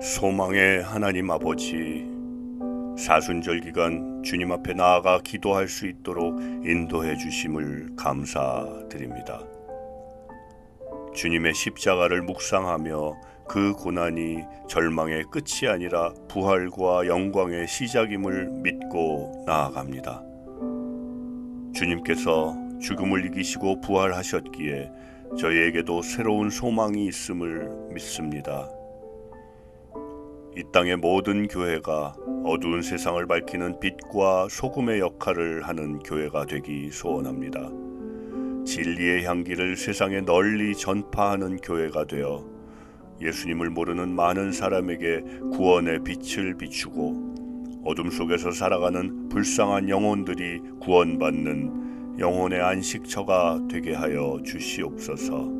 소망의 하나님 아버지, 사순절 기간 주님 앞에 나아가 기도할 수 있도록 인도해 주심을 감사드립니다. 주님의 십자가를 묵상하며 그 고난이 절망의 끝이 아니라 부활과 영광의 시작임을 믿고 나아갑니다. 주님께서 죽음을 이기시고 부활하셨기에 저희에게도 새로운 소망이 있음을 믿습니다. 이 땅의 모든 교회가 어두운 세상을 밝히는 빛과 소금의 역할을 하는 교회가 되기 소원합니다. 진리의 향기를 세상에 널리 전파하는 교회가 되어 예수님을 모르는 많은 사람에게 구원의 빛을 비추고 어둠 속에서 살아가는 불쌍한 영혼들이 구원받는 영혼의 안식처가 되게 하여 주시옵소서.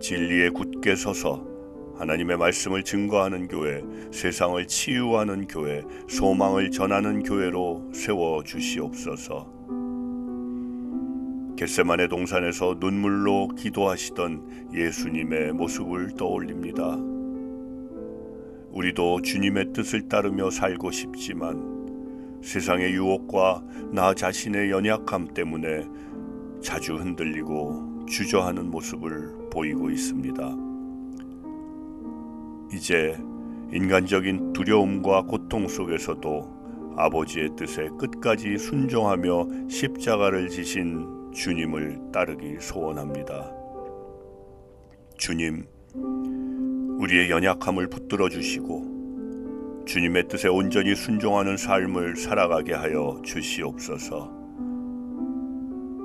진리에 굳게 서서 하나님의 말씀을 증거하는 교회, 세상을 치유하는 교회, 소망을 전하는 교회로 세워 주시옵소서. 겟세만의 동산에서 눈물로 기도하시던 예수님의 모습을 떠올립니다. 우리도 주님의 뜻을 따르며 살고 싶지만 세상의 유혹과 나 자신의 연약함 때문에 자주 흔들리고 주저하는 모습을 보이고 있습니다. 이제 인간적인 두려움과 고통 속에서도 아버지의 뜻에 끝까지 순종하며 십자가를 지신 주님을 따르기 소원합니다. 주님, 우리의 연약함을 붙들어 주시고 주님의 뜻에 온전히 순종하는 삶을 살아가게 하여 주시옵소서.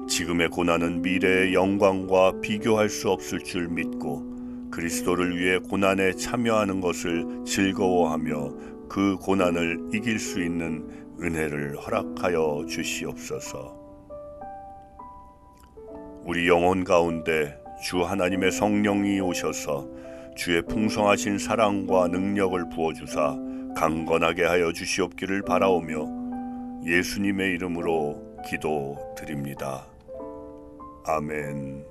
지금의 고난은 미래의 영광과 비교할 수 없을 줄 믿고 그리스도를 위해 고난에 참여하는 것을 즐거워하며 그 고난을 이길 수 있는 은혜를 허락하여 주시옵소서. 우리 영혼 가운데 주 하나님의 성령이 오셔서 주의 풍성하신 사랑과 능력을 부어주사 강건하게 하여 주시옵기를 바라오며 예수님의 이름으로 기도드립니다. 아멘.